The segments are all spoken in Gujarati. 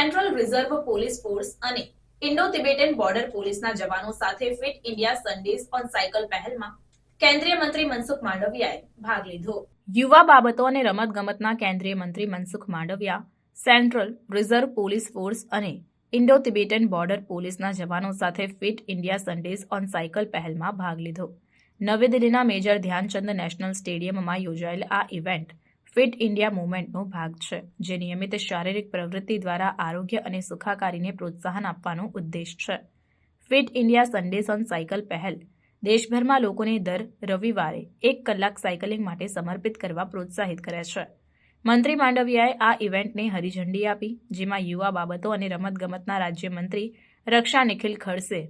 રિઝર્વ પોલીસ ફોર્સ અને ઇન્ડો તિબેટન બોર્ડર પોલીસના જવાનો સાથે fit India Sundays on cycle પહેલમાં કેન્દ્રીય મંત્રી મનસુખ માંડવિયાએ ભાગ લીધો. યુવા બાબતો અને રમતગમતના કેન્દ્રીય મંત્રી Mansukh Mandaviya central reserve police force અને ઇન્ડો તિબેટન બોર્ડર પોલીસના જવાનો સાથે fit India Sundays on cycle પહેલમાં ભાગ લીધો. નવી દિલ્હીના મેજર ધ્યાનચંદ નેશનલ સ્ટેડિયમમાં યોજાયેલ આ ઇવેન્ટ ફિટ ઇન્ડિયા મુવમેન્ટનો ભાગ છે, જે નિયમિત શારીરિક પ્રવૃત્તિ દ્વારા આરોગ્ય અને સુખાકારીને પ્રોત્સાહન આપવાનો ઉદ્દેશ છે. Fit India Sundays on cycle પહેલ. દેશભરમાં લોકોને દર રવિવારે એક કલાક સાયકલિંગ માટે સમર્પિત કરવા પ્રોત્સાહિત કરે છે. મંત્રી માંડવિયાએ આ ઇવેન્ટને હરીઝંડી આપી, જેમાં યુવા બાબતો અને રમતગમતના રાજ્યમંત્રી રક્ષા નિખિલ ખડસે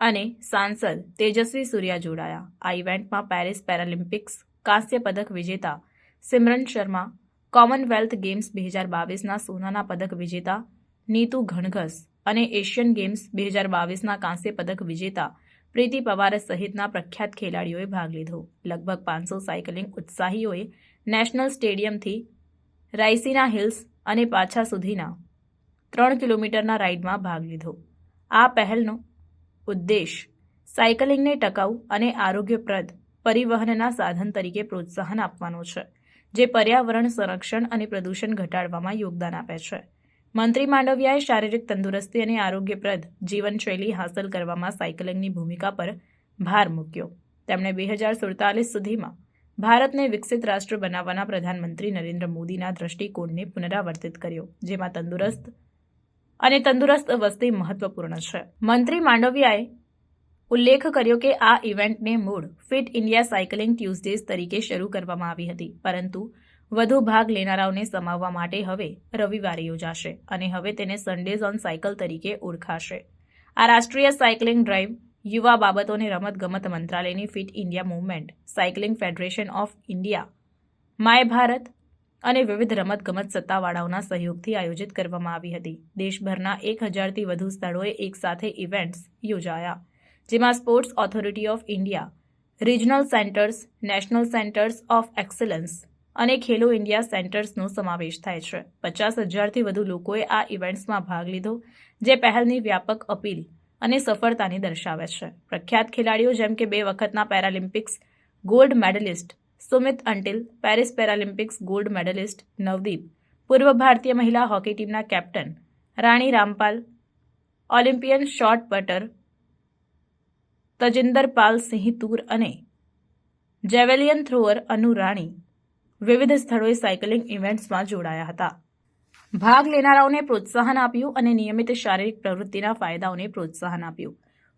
અને સાંસદ તેજસ્વી સૂર્યા જોડાયા. આ ઇવેન્ટમાં પેરિસ પેરાલિમ્પિક્સ કાંસ્ય પદક વિજેતા સિમરન શર્મા, કોમનવેલ્થ ગેમ્સ બે હજાર બાવીસના સોનાના પદક વિજેતા નીતુ ઘણઘસ અને એશિયન ગેમ્સ બે હજાર બાવીસના કાંસ્ય પદક વિજેતા પ્રીતિ પવાર સહિતના પ્રખ્યાત ખેલાડીઓએ ભાગ લીધો. લગભગ પાંચસો સાયકલિંગ ઉત્સાહીઓએ નેશનલ સ્ટેડિયમથી રાયસીના હિલ્સ અને પાછા સુધીના ત્રણ કિલોમીટરના રાઇડમાં ભાગ લીધો. આ પહેલનો ઉદ્દેશ સાયકલિંગને ટકાઉ અને આરોગ્યપ્રદ પરિવહનના સાધન તરીકે પ્રોત્સાહન આપવાનો છે, જે પર્યાવરણ સંરક્ષણ અને પ્રદૂષણ ઘટાડવામાં યોગદાન આપે છે. મંત્રી માંડવિયાએ શારીરિક તંદુરસ્તી અને આરોગ્યપ્રદ જીવનશૈલી હાંસલ કરવામાં સાયકલિંગની ભૂમિકા પર ભાર મૂક્યો. તેમણે બે હજાર સુડતાલીસ સુધીમાં ભારતને વિકસિત રાષ્ટ્ર બનાવવાના પ્રધાનમંત્રી નરેન્દ્ર મોદીના દ્રષ્ટિકોણને પુનરાવર્તિત કર્યો, જેમાં તંદુરસ્ત અને તંદુરસ્ત વસ્તી મહત્વપૂર્ણ છે. મંત્રી માંડવિયાએ ઉલ્લેખ કર્યો કે આ ઇવેન્ટને મૂળ ફિટ ઇન્ડિયા સાયકલિંગ ટ્યુઝડેઝ તરીકે શરૂ કરવામાં આવી હતી. પરંતુ વધુ ભાગ લેનારાઓને સમાવવા માટે હવે રવિવારે યોજાશે અને હવે તેને સન્ડેઝ ઓન સાયકલ તરીકે ઓળખાશે. આ રાષ્ટ્રીય સાયકલિંગ ડ્રાઈવ યુવા બાબતોને રમતગમત મંત્રાલયની fit India movement, cycling federation of India, my Bharat અને વિવિધ રમતગમત સત્તાવાળાઓના સહયોગથી આયોજિત કરવામાં આવી હતી. દેશભરના એક હજારથી વધુ સ્થળોએ એકસાથે ઇવેન્ટ્સ યોજાયા. જેમાં sports authority of India, regional centres, national centres of excellence અને ખેલો ઇન્ડિયા સેન્ટર્સનો સમાવેશ થાય છે. પચાસ હજારથી વધુ લોકોએ આ ઇવેન્ટ્સમાં ભાગ લીધો, જે પહેલની વ્યાપક અપીલ અને સફળતાને દર્શાવે છે. પ્રખ્યાત ખેલાડીઓ જેમ કે બે વખતના Paralympics gold medallist Sumit Antil, Paris Paralympics gold medallist Navdeep, પૂર્વ ભારતીય મહિલા હોકી ટીમના captain Rani Rampal, Olympian shot putter Tajinder Pal Singh Toor અને જેવેલિયન થ્રોઅર અનુ રાણી વિવિધ સ્થળોએ સાયકલિંગ ઇવેન્ટ્સમાં જોડાયા હતા. ભાગ લેનારાઓને પ્રોત્સાહન આપ્યું અને નિયમિત શારીરિક પ્રવૃત્તિના ફાયદાઓને પ્રોત્સાહન આપ્યું.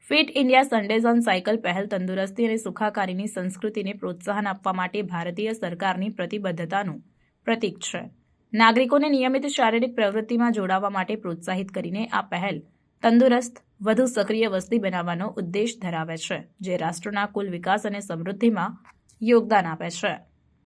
Fit India Sundays on cycle પહેલ તંદુરસ્તી અને સુખાકારીની સંસ્કૃતિને પ્રોત્સાહન આપવા માટે ભારતીય સરકારની પ્રતિબદ્ધતાનું પ્રતીક છે. નાગરિકોને નિયમિત શારીરિક પ્રવૃત્તિમાં જોડાવા માટે પ્રોત્સાહિત કરીને આ પહેલ તંદુરસ્ત વધુ સક્રિય વસ્તી બનાવવાનો ઉદ્દેશ ધરાવે છે, જે રાષ્ટ્રના કુલ વિકાસ અને સમૃદ્ધિમાં યોગદાન આપે છે.